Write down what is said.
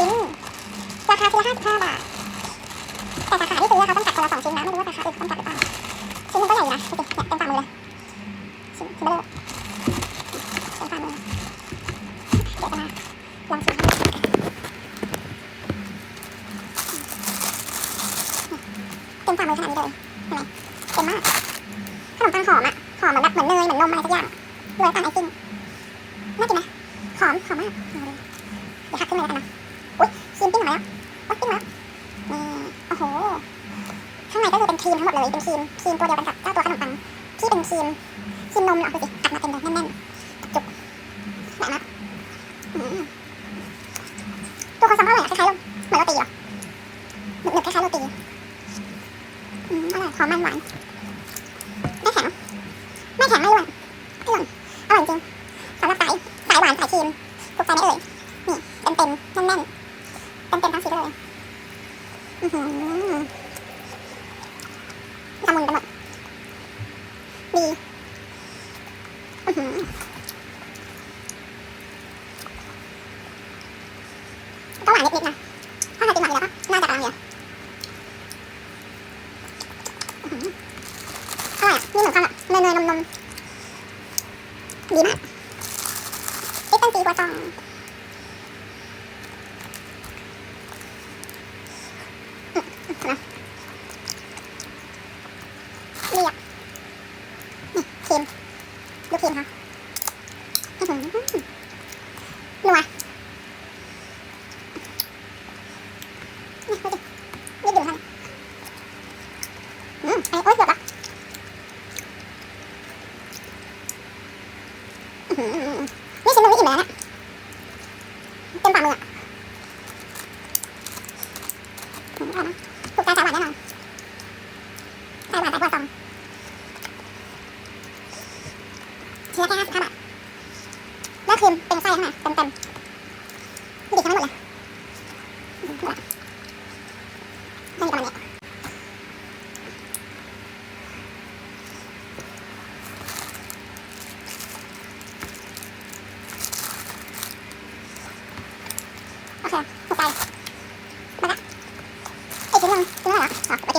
ชิ้น ราคาคือห้าสิบห้าบาท แต่สาขาที่ซื้อเขาต้องจัดคนละสองชิ้นนะ ไม่รู้ว่าสาขาอื่นต้องจัดหรือเปล่าชิ้นมันก็ใหญ่นะดูสิเนี่ยเต็มฝ่ามือเลย ชิ้นชิ้นเบลอเต็มฝ่ามือเดี๋ยวจะมาลองชิมให้เต็มฝ่ามือขนาดนี้เลยเห็นไหมเต็มมากขนมปังหอมอะหอมเหมือนแบบเหมือนเนยเหมือนนมอะไรสักอย่างโรยตามไอซิ่งน่ากินไหมหอมหอมมากเดี๋ยวหักขึ้นมาแล้วกันนะ อุ้ยครีมปิ้งออกมาแล้วโอ๊ยปิ้งมแล้วนี่โอ้โห ข้างในก็คือเป็นครีมทั้งหมดเลย เป็นครีมครีมตัวเดียวกันกับเจ้าตัวขนมปังที่เป็นครีมครีมนมเนาะดูสิอัดมาเต็มเลยแน่นๆจุกหนามากอืมตัวคอนซัมก็อร่อยคล้ายๆเหมือนโรตีเหรอหนึบๆคล้ายๆโรตีอืมอร่อยหอมมันหวาน ๆเต็มทั้งชิ้นเลยอือหือละมุนไปหมดดีอือหือก็หวานนิดๆนะ ถ้าเรากินหวานอยู่แล้วก็น่าจะกำลังดีอร่อยอะนี่เหมือนความแบบเนยๆนมๆดีมากไอ้ต้นจีกัวตองอืมอืมนะ เรียบนี่ครีมดูครีมค่ะอื้อหือนัวนี่ดูสิยืดหยุ่นค่ะอืมไอ้โอ๊ยเกือบละอื้อหือนี่ชิ้นนึงไม่อิ่มเลยนะเต็มฝ่ามืออะ อืมอร่อยนะถูกใจสายหวานแน่นอนสายหวานสายกัวซองชิ้นละแค่ห้าสิบห้าบาทแล้วครีมเป็นไส้ข้างในเต็มๆ Gracias.